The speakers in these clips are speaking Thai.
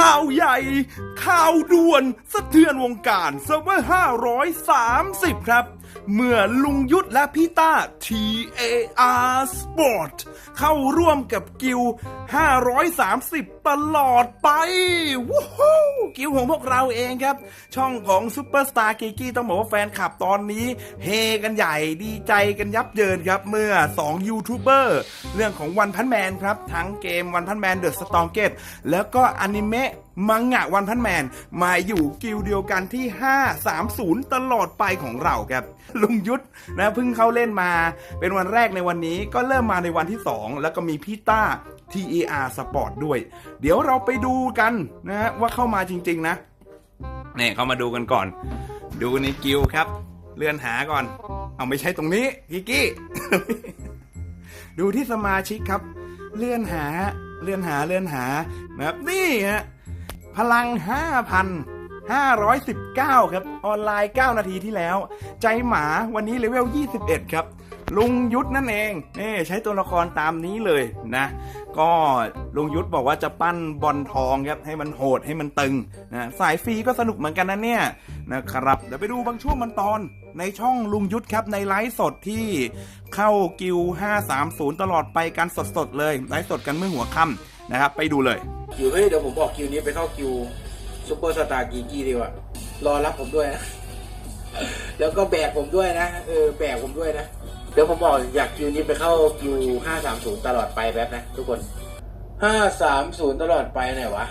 ข่าวใหญ่ ข่าวด่วนสะเทือนวงการเซิร์ฟเวอร์ 530 ครับ เมื่อลุงยุทธและพี่ต้า TAR Sport เข้าร่วมกับกิล530 ตลอดไปวู้ฮู้กิลของพวกเราเองครับ ช่องของซูเปอร์สตาร์กิกกี้ต้องบอกว่าแฟนคลับตอนนี้ เฮกันใหญ่ดีใจกันยับเยินครับ เมื่อ 2 ยูทูบเบอร์ เรื่องของวันพันแมนครับ ทั้งเกมวันพันแมนเดอะสตองเกตแล้วก็อนิเมะมังงะวันพันแมน มาอยู่กิลเดียวกันที่ 530 ตลอดไปของเราครับ ลุงยุทธนะเพิ่งเข้าเล่นมา เป็นวันแรกในวันนี้ก็เริ่มมาในวันที่ 2 แล้วก็มีพี่ต้า TER Sport ด้วย เดี๋ยวเราไปดูกันนะฮะว่าเข้ามาจริง ๆ นะเนี่ยเข้ามาดูกันก่อน ดูในกิลครับ เลื่อนหาก่อน เอาไม่ใช่ตรงนี้กิกี้ ดูที่สมาชิกครับ เลื่อนหา เลื่อนหาเลื่อนหานะครับนี่ฮะพลัง 5,519 ครับ ออนไลน์ 9 นาทีที่แล้ว ใจหมาวันนี้เลเวล 21 ครับ ลุงยุทธนั่นเองนี่ใช้ตัวละครตามนี้เลยนะ ก็ลุงยุทธบอกว่าจะปั้นบอลทองครับให้มันโหดให้มันตึงนะสายฟรีก็สนุกเหมือนกันนะเนี่ยนะครับเดี๋ยวไปดูบางช่วงบางตอนในช่องลุงยุทธครับในไลฟ์สดที่เข้ากิว 530 ตลอดไปกันสดๆเลยไลฟ์สดกันเมื่อหัวค่ำนะครับ ไปดูเลยคิวเฮ้ยเดี๋ยวผมบอกคิวนี้ไปเข้าคิวซูเปอร์สตาร์กีกี้ดีกว่ารอรับผมด้วยนะแล้วก็แบกผมด้วยนะเออแบกผมด้วยนะ เดี๋ยวผมบอกอยากคิวนี้ไปเข้าคิวห้าสามศูนย์ตลอดไปแป๊บนะ ทุกคนห้าสามศูนย์ตลอดไปไหนวะ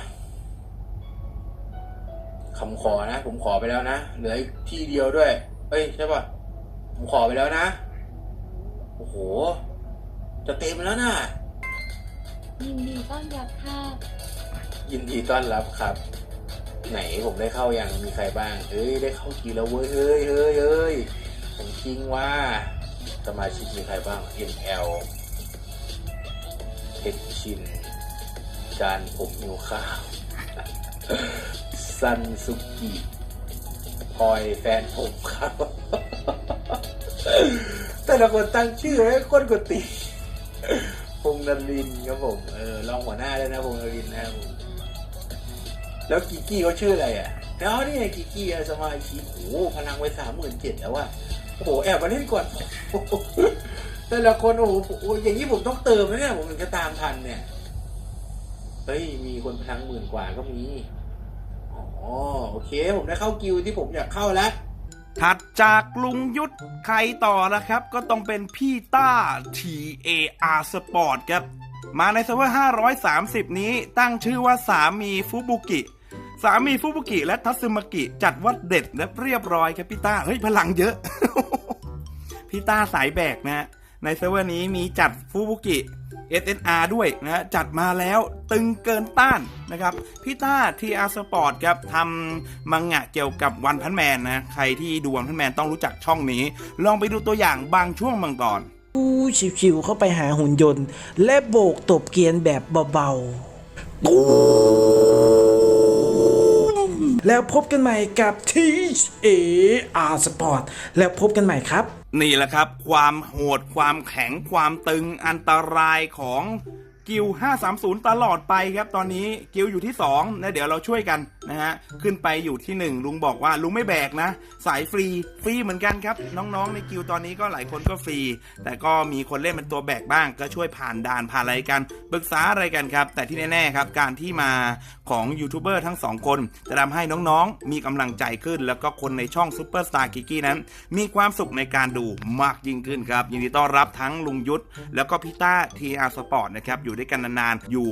คำขอนะ ผมขอไปแล้วนะ เหลืออีกที่เดียวด้วย เอ้ย ใช่ป่ะผมขอไปแล้วนะ โอ้โห จะเต็มแล้วนะยินดีต้อนรับค่ะยินดีต้อนรับครับ ไหนผมได้เข้ายังมีใครบ้าง เฮ้ย ได้เข้ากี่แล้วเว้ย เฮ้ยเฮ้ยเฮ้ยผมจริงว่า สมาชิกมีใครบ้าง ML เพชรชิน จานผมหิวข้าว ซันสุกิพลอยแฟนผมครับแต่ละคนตั้งชื่อให้คนกดตีพงนรินครับผมเออรองหัวหน้าด้วยนะพงนรินนะครับผมแล้วกิกี้เขาชื่ออะไรอะแล้วนี่ไงกิกี้สมาชิกโอ้โหพลังไว้สามหมื่นเจ็ดแล้วว่ะ โอ้โหแอบมาเล่นก่อนแต่ละคนโอ้โหอย่างนี้ผมต้องเติมไหมเนี่ยผมถึงจะตามทันเนี่ยเฮ้ยมีคนพลังหมื่นกว่าก็มีอ๋อโอเค ผมได้เข้ากิวที่ผมอยากเข้าแล้วถัดจากลุงยุทธใครต่อนะครับ ก็ต้องเป็นพี่ต้า TAR Sport ครับ มาในเซิร์ฟเวอร์ 530 นี้ตั้งชื่อว่าสามีฟุบุกิ สามีฟุบุกิและทัตสึมากิ จัดว่าเด็ดและเรียบร้อยครับพี่ต้า เฮ้ย พลังเยอะ พี่ต้าสายแบกนะ ในเซิร์ฟเวอร์นี้มีจัดฟูบุกิ SNR ด้วยนะจัดมาแล้วตึงเกินต้านนะครับพี่ต้า TR Sport ครับทำมังงะเกี่ยวกับวันพันแมนนะใครที่ดูวันพันแมนต้องรู้จักช่องนี้ ลองไปดูตัวอย่างบางช่วงบางตอนอู้ชิวๆเข้าไปหาหุ่นยนต์ และโบกตบเกียนแบบเบาๆตู แล้วพบกันใหม่กับ T A R Sport แล้วพบกันใหม่ครับ นี่แหละครับ ความโหดความแข็งความตึงอันตรายของ กิล530 ตลอดไปครับ ตอนนี้กิลอยู่ที่2นะเดี๋ยวเราช่วยกันนะฮะ ขึ้นไปอยู่ที่ 1 ลุงบอกว่าลุงไม่แบกนะ สายฟรี ฟรีเหมือนกันครับ น้องๆ ในกิลตอนนี้ก็หลายคนก็ฟรี แต่ก็มีคนเล่นเป็นตัวแบกบ้าง ก็ช่วยผ่านด่านผ่านอะไรกันปรึกษาอะไรกันครับ แต่ที่แน่ๆครับ การที่มาของยูทูบเบอร์ทั้งสองคน จะทำให้น้องๆ มีกำลังใจขึ้น แล้วก็คนในช่องซูเปอร์สตาร์กิกี้นั้น มีความสุขในการดูมากยิ่งขึ้นครับยินดีต้อนรับทั้งลุงยุทธแล้วก็พี่ต้าทีอาร์สปอร์ตนะครับอยู่ด้วยกันนานๆ อยู่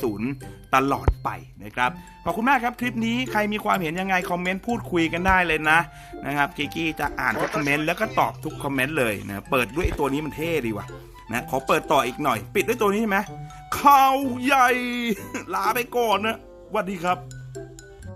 530 ตลอดไปนะครับ ขอบคุณมากครับคลิปนี้ใครมีความเห็นยังไง คอมเมนต์พูดคุยกันได้เลยนะนะครับกิกกี้จะอ่านทุกคอมเมนต์แล้วก็ตอบทุกคอมเมนต์เลยนะเปิดด้วยไอ้ตัวนี้มันเท่ดีว่ะนะขอเปิดต่ออีกหน่อย ปิดด้วยตัวนี้ใช่ไหมข่าวใหญ่ลาไปก่อนนะสวัสดีครับ